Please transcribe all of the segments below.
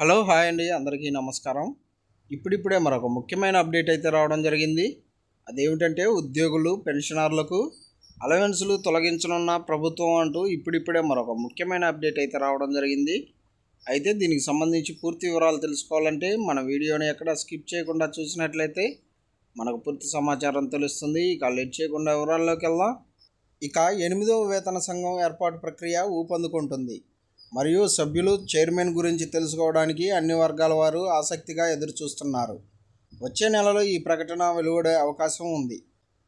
Hello hi అండి. అందరికీ నమస్కారం. ఇప్పుడిప్పుడే మరొక ముఖ్యమైన అప్డేట్ అయితే రావడం జరిగింది. అదేమిటంటే ఉద్యోగులు పెన్షనర్లకు అలవెన్సులు తొలగించనున్న ప్రభుత్వం అంటూ ఇప్పుడిప్పుడే మరొక ముఖ్యమైన అప్డేట్ అయితే రావడం జరిగింది. అయితే దీనికి సంబంధించి పూర్తి వివరాలు తెలుసుకోవాలంటే మన వీడియోని ఎక్కడ స్కిప్ చేయకుండా చూసినట్లయితే మనకు పూర్తి సమాచారం తెలుస్తుంది. ఇక లేట్ చేయకుండా వివరాల్లోకి వెళ్దాం. ఇక ఎనిమిదవ వేతన సంఘం ఏర్పాటు ప్రక్రియ ఊపందుకుంటుంది. మరియు సభ్యులు చైర్మన్ గురించి తెలుసుకోవడానికి అన్ని వర్గాల వారు ఆసక్తిగా ఎదురుచూస్తున్నారు. వచ్చే నెలలో ఈ ప్రకటన వెలువడే అవకాశం ఉంది.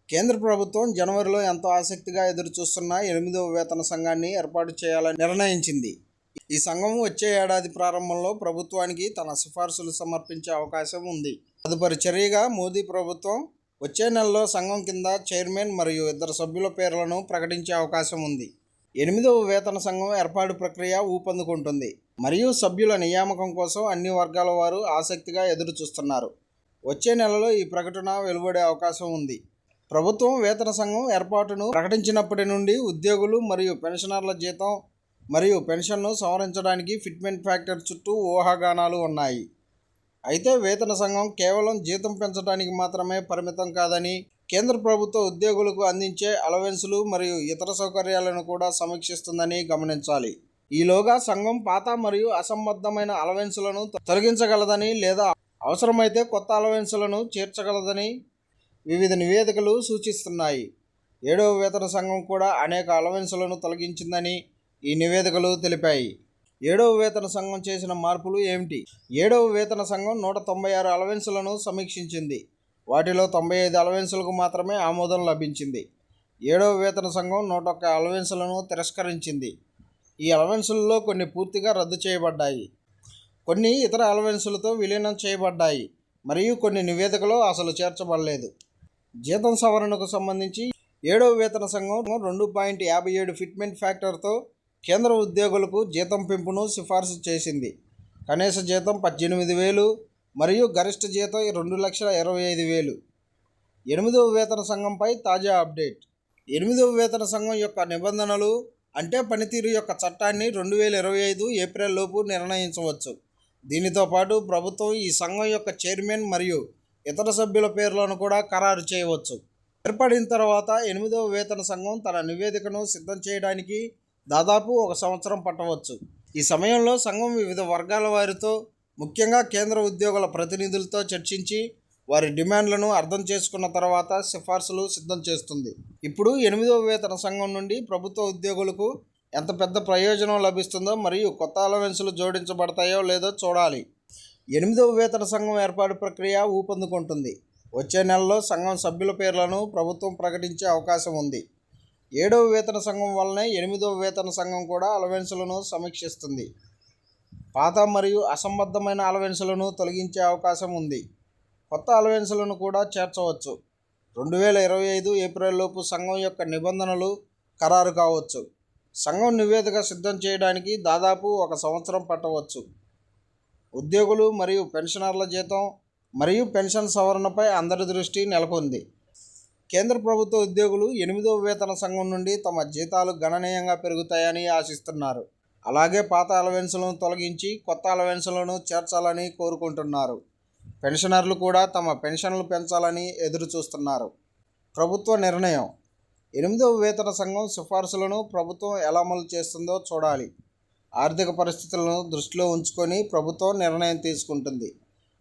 కేంద్ర ప్రభుత్వం జనవరిలో ఎంతో ఆసక్తిగా ఎదురుచూస్తున్న ఎనిమిదవ వేతన సంఘాన్ని ఏర్పాటు చేయాలని నిర్ణయించింది. ఈ సంఘం వచ్చే ఏడాది ప్రారంభంలో ప్రభుత్వానికి తన సిఫార్సులు సమర్పించే అవకాశం ఉంది. తదుపరి చర్యగా మోదీ ప్రభుత్వం వచ్చే నెలలో సంఘం కింద చైర్మన్ మరియు ఇద్దరు సభ్యుల పేర్లను ప్రకటించే అవకాశం ఉంది. ఎనిమిదవ వేతన సంఘం ఏర్పాటు ప్రక్రియ ఊపందుకుంటుంది. మరియు సభ్యుల నియామకం కోసం అన్ని వర్గాల వారు ఆసక్తిగా ఎదురు చూస్తున్నారు వచ్చే నెలలో ఈ ప్రకటన వెలువడే అవకాశం ఉంది. ప్రభుత్వం వేతన సంఘం ఏర్పాటును ప్రకటించినప్పటి నుండి ఉద్యోగులు మరియు పెన్షనర్ల జీతం మరియు పెన్షన్ను సవరించడానికి ఫిట్మెంట్ ఫ్యాక్టర్ చుట్టూ ఊహాగానాలు ఉన్నాయి. అయితే వేతన సంఘం కేవలం జీతం పెంచడానికి మాత్రమే పరిమితం కాదని కేంద్ర ప్రభుత్వ ఉద్యోగులకు అందించే అలవెన్సులు మరియు ఇతర సౌకర్యాలను కూడా సమీక్షిస్తుందని గమనించాలి. ఈలోగా సంఘం పాత మరియు అసంబద్ధమైన అలవెన్సులను తొలగించగలదని లేదా అవసరమైతే కొత్త అలవెన్సులను చేర్చగలదని వివిధ నివేదికలు సూచిస్తున్నాయి. ఏడవ వేతన సంఘం కూడా అనేక అలవెన్సులను తొలగించిందని ఈ నివేదికలు తెలిపాయి. ఏడవ వేతన సంఘం చేసిన మార్పులు ఏమిటి? ఏడవ వేతన సంఘం నూట తొంభై ఆరు అలవెన్సులను సమీక్షించింది. వాటిలో తొంభై ఐదు అలవెన్సులకు మాత్రమే ఆమోదం లభించింది. ఏడవ వేతన సంఘం నూట ఒక్క అలవెన్సులను తిరస్కరించింది. ఈ అలవెన్సులలో కొన్ని పూర్తిగా రద్దు చేయబడ్డాయి. కొన్ని ఇతర అలవెన్సులతో విలీనం చేయబడ్డాయి. మరియు కొన్ని నివేదికలో అసలు చేర్చబడలేదు. జీతం సవరణకు సంబంధించి ఏడవ వేతన సంఘం రెండు పాయింట్ యాభై ఏడు ఫిట్మెంట్ ఫ్యాక్టర్తో కేంద్ర ఉద్యోగులకు జీతం పెంపును సిఫార్సు చేసింది. కనీస జీతం పద్దెనిమిది వేలు మరియు గరిష్ట జీతం రెండు లక్షల ఇరవై ఐదు వేలు. ఎనిమిదవ వేతన సంఘంపై తాజా అప్డేట్. ఎనిమిదవ వేతన సంఘం యొక్క నిబంధనలు అంటే పనితీరు యొక్క చట్టాన్ని రెండు వేల ఇరవై ఐదు ఏప్రిల్ లోపు నిర్ణయించవచ్చు. దీనితో పాటు ప్రభుత్వం ఈ సంఘం యొక్క చైర్మన్ మరియు ఇతర సభ్యుల పేర్లను కూడా ఖరారు చేయవచ్చు. ఏర్పడిన తర్వాత ఎనిమిదవ వేతన సంఘం తన నివేదికను సిద్ధం చేయడానికి దాదాపు ఒక సంవత్సరం పట్టవచ్చు. ఈ సమయంలో సంఘం వివిధ వర్గాల వారితో ముఖ్యంగా కేంద్ర ఉద్యోగుల ప్రతినిధులతో చర్చించి వారి డిమాండ్లను అర్థం చేసుకున్న తర్వాత సిఫార్సులు సిద్ధం చేస్తుంది. ఇప్పుడు ఎనిమిదవ వేతన సంఘం నుండి ప్రభుత్వ ఉద్యోగులకు ఎంత పెద్ద ప్రయోజనం లభిస్తుందో మరియు కొత్త అలవెన్సులు జోడించబడతాయో లేదో చూడాలి. ఎనిమిదవ వేతన సంఘం ఏర్పాటు ప్రక్రియ ఊపందుకుంటుంది. వచ్చే నెలలో సంఘం సభ్యుల పేర్లను ప్రభుత్వం ప్రకటించే అవకాశం ఉంది. ఏడవ వేతన సంఘం వల్లనే ఎనిమిదవ వేతన సంఘం కూడా అలవెన్సులను సమీక్షిస్తుంది. పాత మరియు అసంబద్ధమైన అలవెన్సులను తొలగించే అవకాశం ఉంది. కొత్త అలవెన్సులను కూడా చేర్చవచ్చు. రెండు వేల ఇరవై ఐదు ఏప్రిల్ లోపు సంఘం యొక్క నిబంధనలు ఖరారు కావచ్చు. సంఘం నివేదిక సిద్ధం చేయడానికి దాదాపు ఒక సంవత్సరం పట్టవచ్చు. ఉద్యోగులు మరియు పెన్షనర్ల జీతం మరియు పెన్షన్ సవరణపై అందరి దృష్టి నెలకొంది. కేంద్ర ప్రభుత్వ ఉద్యోగులు ఎనిమిదవ వేతన సంఘం నుండి తమ జీతాలు గణనీయంగా పెరుగుతాయని ఆశిస్తున్నారు. అలాగే పాత అలవెన్సులను తొలగించి కొత్త అలవెన్సులను చేర్చాలని కోరుకుంటున్నారు. పెన్షనర్లు కూడా తమ పెన్షన్లు పెంచాలని ఎదురు చూస్తున్నారు ప్రభుత్వ నిర్ణయం. ఎనిమిదవ వేతన సంఘం సిఫార్సులను ప్రభుత్వం ఎలా అమలు చేస్తుందో చూడాలి. ఆర్థిక పరిస్థితులను దృష్టిలో ఉంచుకొని ప్రభుత్వం నిర్ణయం తీసుకుంటుంది.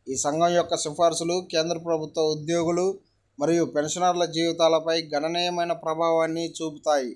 ఈ సంఘం యొక్క సిఫార్సులు కేంద్ర ప్రభుత్వ ఉద్యోగులు మరియు పెన్షనర్ల జీవితాలపై గణనీయమైన ప్రభావాన్ని చూపుతాయి.